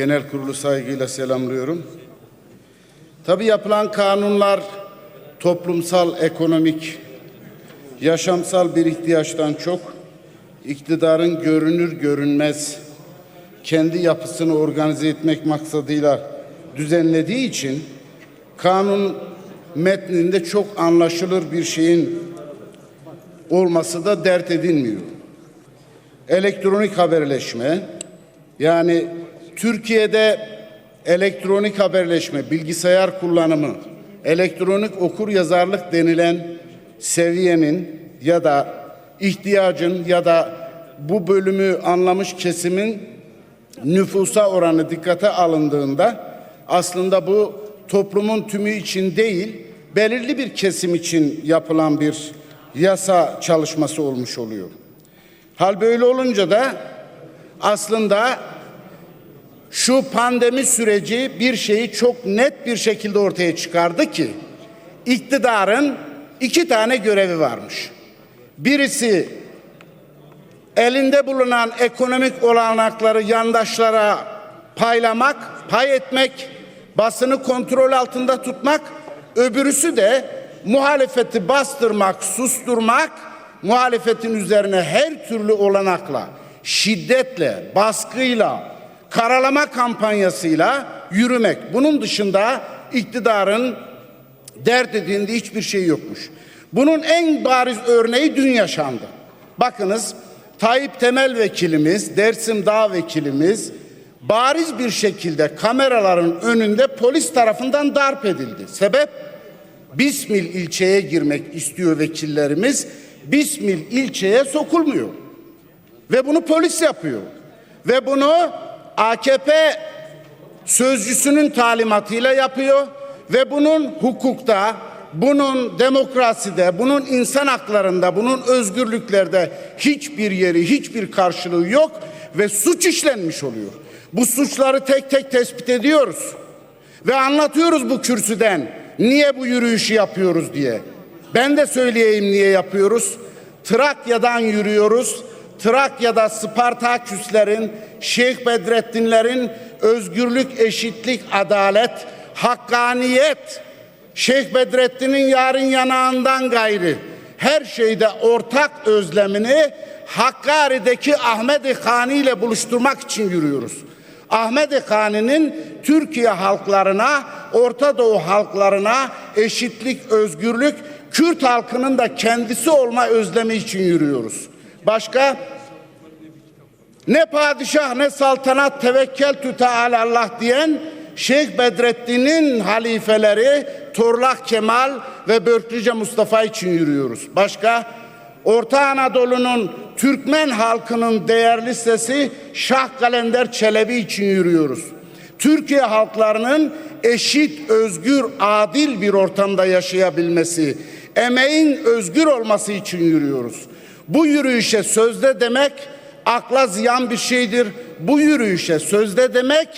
Genel kurulu saygıyla selamlıyorum. Tabii yapılan kanunlar toplumsal, ekonomik, yaşamsal bir ihtiyaçtan çok iktidarın görünür görünmez kendi yapısını organize etmek maksadıyla düzenlediği için kanun metninde çok anlaşılır bir şeyin olması da dert edilmiyor. Elektronik haberleşme yani Türkiye'de elektronik haberleşme, bilgisayar kullanımı, elektronik okur yazarlık denilen seviyenin ya da ihtiyacın ya da bu bölümü anlamış kesimin nüfusa oranı dikkate alındığında aslında bu toplumun tümü için değil, belirli bir kesim için yapılan bir yasa çalışması olmuş oluyor. Hal böyle olunca da aslında şu pandemi süreci bir şeyi çok net bir şekilde ortaya çıkardı ki iktidarın iki tane görevi varmış. Birisi elinde bulunan ekonomik olanakları yandaşlara paylamak, pay etmek, basını kontrol altında tutmak, öbürüsü de muhalefeti bastırmak, susturmak, muhalefetin üzerine her türlü olanakla, şiddetle, baskıyla, karalama kampanyasıyla yürümek. Bunun dışında iktidarın dert edindiği hiçbir şey yokmuş. Bunun en bariz örneği dün yaşandı. Bakınız Tayyip Temel vekilimiz, Dersim Dağ vekilimiz bariz bir şekilde kameraların önünde polis tarafından darp edildi. Sebep? Bismil ilçeye girmek istiyor vekillerimiz. Bismil ilçeye sokulmuyor. Ve bunu polis yapıyor. Ve bunu AKP sözcüsünün talimatıyla yapıyor ve bunun hukukta, bunun demokraside, bunun insan haklarında, bunun özgürlüklerde hiçbir yeri, hiçbir karşılığı yok ve suç işlenmiş oluyor. Bu suçları tek tek tespit ediyoruz ve anlatıyoruz bu kürsüden niye bu yürüyüşü yapıyoruz diye. Ben de söyleyeyim niye yapıyoruz. Trakya'dan yürüyoruz. Trakya'da Spartaküslerin, Şeyh Bedrettinlerin özgürlük, eşitlik, adalet, hakkaniyet, Şeyh Bedrettin'in yarın yanağından gayrı her şeyde ortak özlemini Hakkari'deki Ahmet-i Khani ile buluşturmak için yürüyoruz. Ahmet-i Khani'nin Türkiye halklarına, Orta Doğu halklarına eşitlik, özgürlük, Kürt halkının da kendisi olma özlemi için yürüyoruz. Başka ne padişah ne saltanat tevekkel tüte Allah diyen Şeyh Bedrettin'in halifeleri Torlak Kemal ve Börklüce Mustafa için yürüyoruz. Başka Orta Anadolu'nun Türkmen halkının değerli sesi Şah Kalender Çelebi için yürüyoruz. Türkiye halklarının eşit, özgür, adil bir ortamda yaşayabilmesi, emeğin özgür olması için yürüyoruz. Bu yürüyüşe sözde demek akla ziyan bir şeydir. Bu yürüyüşe sözde demek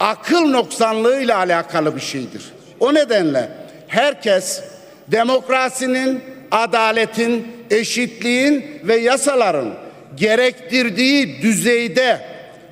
akıl noksanlığıyla alakalı bir şeydir. O nedenle herkes demokrasinin, adaletin, eşitliğin ve yasaların gerektirdiği düzeyde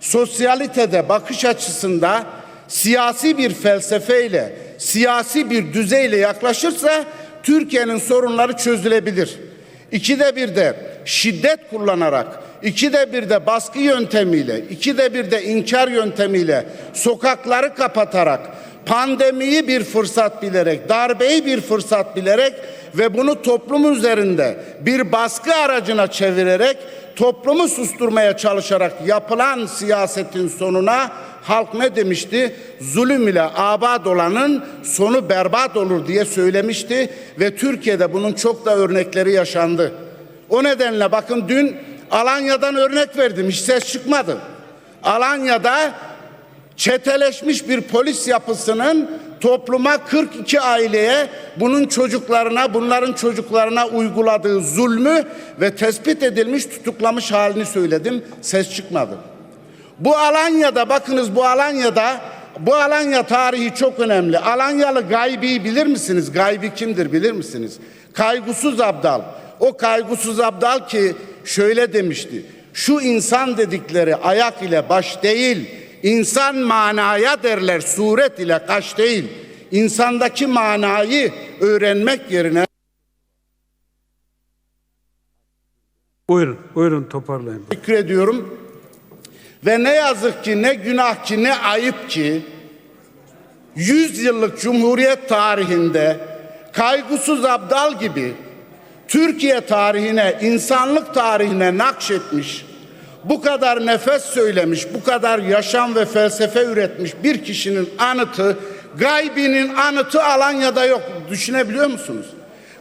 sosyalitede bakış açısında siyasi bir felsefeyle, siyasi bir düzeyle yaklaşırsa Türkiye'nin sorunları çözülebilir. İkide bir de şiddet kullanarak, ikide bir de baskı yöntemiyle, ikide bir de inkar yöntemiyle sokakları kapatarak, pandemiyi bir fırsat bilerek, darbeyi bir fırsat bilerek ve bunu toplum üzerinde bir baskı aracına çevirerek toplumu susturmaya çalışarak yapılan siyasetin sonuna halk ne demişti? Zulüm ile abad olanın sonu berbat olur diye söylemişti ve Türkiye'de bunun çok da örnekleri yaşandı. O nedenle bakın dün Alanya'dan örnek verdim hiç ses çıkmadı. Alanya'da çeteleşmiş bir polis yapısının topluma 42 aileye bunun çocuklarına bunların çocuklarına uyguladığı zulmü ve tespit edilmiş tutuklamış halini söyledim ses çıkmadı. Bu Alanya'da bakınız bu Alanya'da bu Alanya tarihi çok önemli. Alanyalı Gaybi'yi bilir misiniz? Gaybi kimdir bilir misiniz? Kaygısız Abdal. O kaygısız Abdal ki şöyle demişti. Şu insan dedikleri ayak ile baş değil, insan manaya derler suret ile kaş değil. İnsandaki manayı öğrenmek yerine Buyurun, buyurun toparlayın. teşekkür ediyorum. Ve ne yazık ki ne günah ki ne ayıp ki 100 yıllık Cumhuriyet tarihinde kaygısız abdal gibi Türkiye tarihine, insanlık tarihine nakşetmiş, bu kadar nefes söylemiş, bu kadar yaşam ve felsefe üretmiş bir kişinin anıtı, gaybinin anıtı Alanya'da yok. Düşünebiliyor musunuz?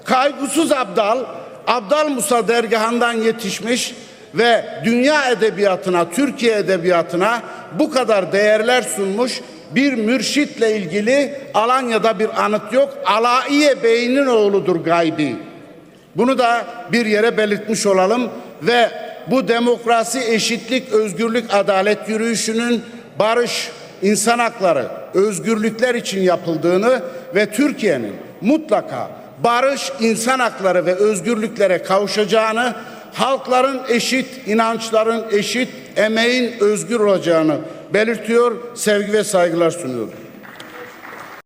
Kaygısız Abdal, Abdal Musa dergahından yetişmiş ve dünya edebiyatına, Türkiye edebiyatına bu kadar değerler sunmuş bir mürşitle ilgili Alanya'da bir anıt yok. Alaiye Bey'in oğludur gaybi. Bunu da bir yere belirtmiş olalım ve bu demokrasi, eşitlik, özgürlük, adalet yürüyüşünün barış, insan hakları, özgürlükler için yapıldığını ve Türkiye'nin mutlaka barış, insan hakları ve özgürlüklere kavuşacağını, halkların eşit, inançların eşit, emeğin özgür olacağını belirtiyor, sevgi ve saygılar sunuyorum.